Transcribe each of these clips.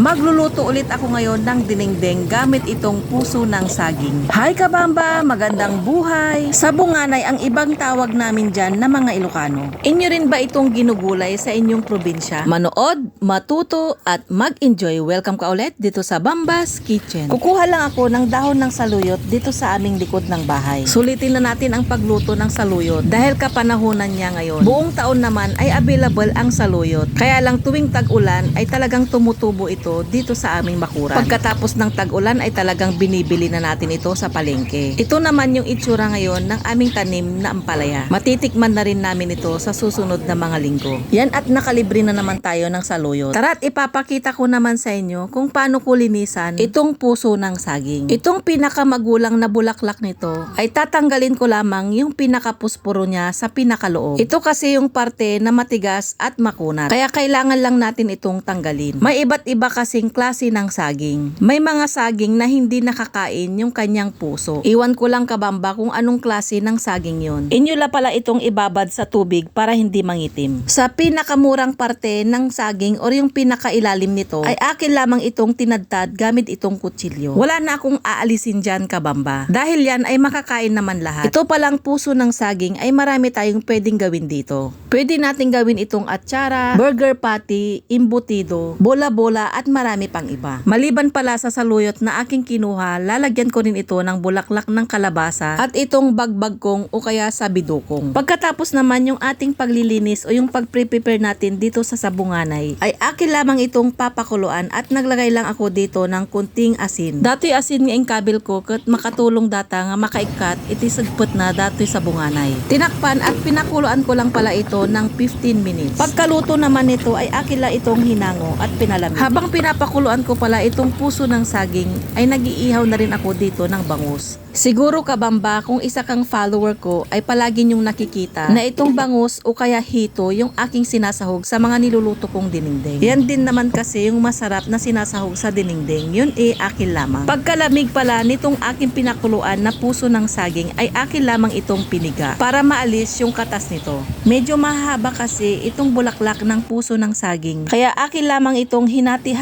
Magluluto ulit ako ngayon ng dinengdeng gamit itong puso ng saging. Hi kabamba, magandang buhay! Sa bunganay ang ibang tawag namin dyan na mga Ilocano. Inyo rin ba itong ginugulay sa inyong probinsya? Manood, matuto at mag-enjoy. Welcome ka ulit dito sa Bambas Kitchen. Kukuha lang ako ng dahon ng saluyot dito sa aming likod ng bahay. Sulitin na natin ang pagluto ng saluyot dahil kapanahonan niya ngayon. Buong taon naman ay available ang saluyot. Kaya lang tuwing tag-ulan ay talagang tumutubo ito dito sa aming bakuran. Pagkatapos ng tag-ulan ay talagang binibili na natin ito sa palengke. Ito naman yung itsura ngayon ng aming tanim na ampalaya. Matitikman na rin namin ito sa susunod na mga linggo. Yan at nakalibre na naman tayo ng saluyot. Tara't ipapakita ko naman sa inyo kung paano ko linisan itong puso ng saging. Itong pinakamagulang na bulaklak nito ay tatanggalin ko lamang yung pinakapuspuro niya sa pinakaloob. Ito kasi yung parte na matigas at makunat. Kaya kailangan lang natin itong tanggalin. May iba't iba kasing klase ng saging. May mga saging na hindi nakakain yung kanyang puso. Iwan ko lang kabamba kung anong klase ng saging yon. Inyo la pala itong ibabad sa tubig para hindi mangitim. Sa pinakamurang parte ng saging or yung pinakailalim nito ay akin lamang itong tinadtad gamit itong kutsilyo. Wala na akong aalisin dyan kabamba. Dahil yan ay makakain naman lahat. Ito palang puso ng saging ay marami tayong pwedeng gawin dito. Pwede nating gawin itong atsara, burger patty, imbutido, bola-bola at marami pang iba. Maliban pala sa saluyot na aking kinuha, lalagyan ko rin ito ng bulaklak ng kalabasa at itong bagbag kong o kaya sabidukong. Pagkatapos naman yung ating paglilinis o yung pag-prepare natin dito sa sabunganay, ay akin lamang itong papakuluan at naglagay lang ako dito ng kunting asin. Dati asin nga ang kabil ko kat makatulong data nga makaikat iti sagput na dati sa bunganay. Tinakpan at pinakuluan ko lang pala ito ng 15 minutes. Pagkaluto naman nito ay akin lang itong hinango at pinalamig. Habang pinapakuluan ko pala itong puso ng saging ay nagiihaw na rin ako dito ng bangus. Siguro kabamba kung isa kang follower ko ay palagi niyong nakikita na itong bangus o kaya hito yung aking sinasahog sa mga niluluto kong dinengdeng. Yan din naman kasi yung masarap na sinasahog sa dinengdeng. Yun eh akin lamang. Pagkalamig pala nitong aking pinakuluan na puso ng saging ay akin lamang itong piniga para maalis yung katas nito. Medyo mahaba kasi itong bulaklak ng puso ng saging. Kaya akin lamang itong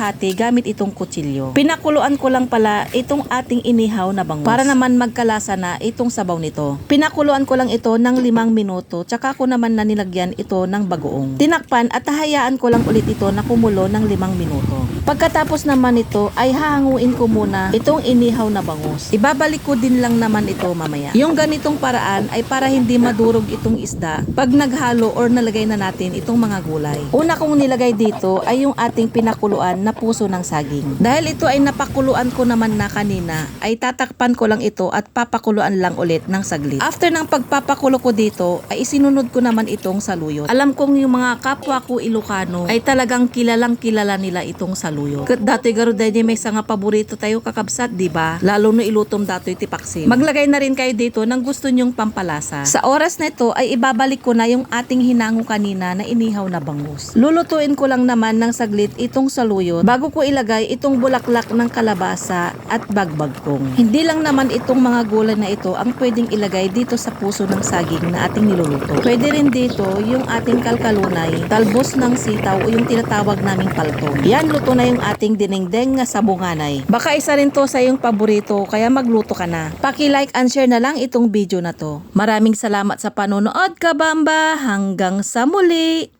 hinati-hati gamit itong kutsilyo. Pinakuluan ko lang pala itong ating inihaw na bangus. Para naman magkalasa na itong sabaw nito. Pinakuluan ko lang ito ng limang minuto tsaka ko naman na nilagyan ito ng bagoong. Tinakpan at hayaan ko lang ulit ito na kumulo ng limang minuto. Pagkatapos naman ito ay hahanguin ko muna itong inihaw na bangus. Ibabalik ko din lang naman ito mamaya. Yung ganitong paraan ay para hindi madurog itong isda pag naghalo or nalagay na natin itong mga gulay. Una kong nilagay dito ay yung ating pinakuluan na puso ng saging. Dahil ito ay napakuluan ko naman na kanina ay tatakpan ko lang ito at papakuluan lang ulit ng saglit. After ng pagpapakulo ko dito ay isinunod ko naman itong saluyot. Alam kong yung mga kapwa ko Ilocano ay talagang kilalang kilala nila itong saluyot. Kat dati garo dahil may nga paborito tayo kakabsat, di ba? Lalo no ilutom datoy tipaksin. Maglagay na rin kayo dito ng gusto nyong pampalasa. Sa oras na ito ay ibabalik ko na yung ating hinango kanina na inihaw na bangus. Lulutuin ko lang naman ng saglit itong saluyot bago ko ilagay itong bulaklak ng kalabasa at bagbag kong. Hindi lang naman itong mga gulay na ito ang pwedeng ilagay dito sa puso ng saging na ating niluluto. Pwede rin dito yung ating kalkalunay, talbos ng sitaw o yung tinatawag naming paltong. Yan, luto na yung ating dinengdeng nga sabunganay. Baka isa rin to sa iyong paborito kaya magluto ka na. Paki-like and share na lang itong video na to. Maraming salamat sa panonood kabamba. Hanggang sa muli!